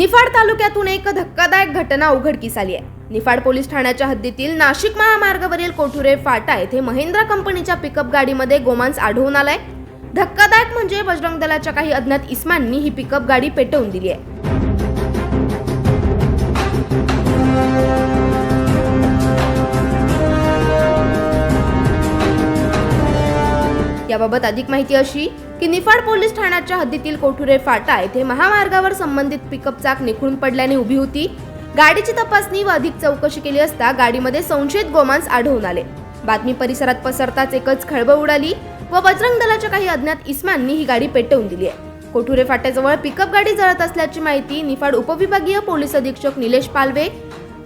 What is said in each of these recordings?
निफाड तालुक्यातून एक धक्कादायक घटना उघडकीस आली आहे. निफाड पोलीस ठाण्याच्या हद्दीतील नाशिक महामार्गावरील कोठुरे फाटा येथे महिंद्रा कंपनीच्या पिकअप गाडीमध्ये गोमांस आढळून आलाय. धक्कादायक म्हणजे बजरंग दलाच्या काही अज्ञात इस्मांनी ही पिकअप गाडी पेटवून दिली आहे. याबाबत अधिक माहिती अशी की निफाड पोलीस ठाण्याच्या हद्दीतील कोठुरे फाटा येथे महामार्गावर संबंधित पिकअप चाक निखळून पडल्याने उभी होती. गाडीची तपासणी व अधिक चौकशी केली असता गाडीमध्ये संशयित गोमांस आढळून आले. बातमी परिसरात पसरताच एकच खळबळ उडाली व बजरंग दलाच्या काही अज्ञात इस्मांनी ही गाडी पेटवून दिली आहे. कोठुरे फाट्याजवळ पिकअप गाडी जळत असल्याची माहिती निफाड उपविभागीय पोलीस अधीक्षक निलेश पालवे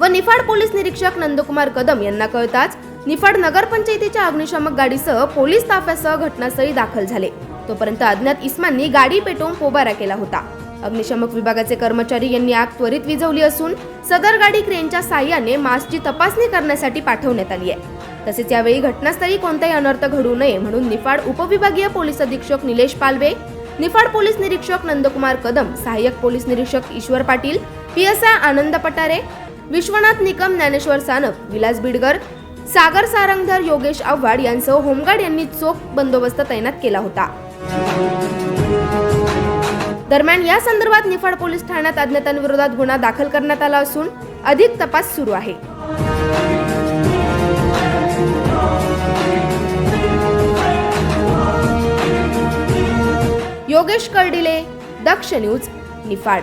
व निफाड पोलीस निरीक्षक नंदकुमार कदम यांना कळताच निफाड नगरपंचायतीच्या अग्निशामक गाडीसह पोलीस ताफ्यासह घटनास्थळी दाखल झाले. तोपर्यंत अज्ञात इस्मांनी गाडी पेटवून पोबारा केला होता. अग्निशामक विभागाचे कर्मचारी यांनी आग त्वरित विझवली असून सदर गाडी क्रेनच्या साह्याने मास्कची तपासणी करण्यासाठी पाठवण्यात आली आहे. तसेच यावेळी घटनास्थळी कोणताही अनर्थ घडू नये म्हणून निफाड उपविभागीय पोलीस अधीक्षक निलेश पालवे निफाड पोलीस निरीक्षक नंदकुमार कदम सहाय्यक पोलीस निरीक्षक ईश्वर पाटील पीएसआय आनंद पटारे विश्वनाथ निकम ज्ञानेश्वर सानप विलास बिडगर सागर सारंगधर योगेश आव्हाड यांसह होमगार्ड यांनी चोख बंदोबस्त तैनात केला होता. दरम्यान या संदर्भात निफाड पोलीस ठाण्यात अज्ञातांविरोधात गुन्हा दाखल करण्यात आला असून अधिक तपास सुरू आहे. योगेश कर्डिले दक्ष न्यूज निफाड.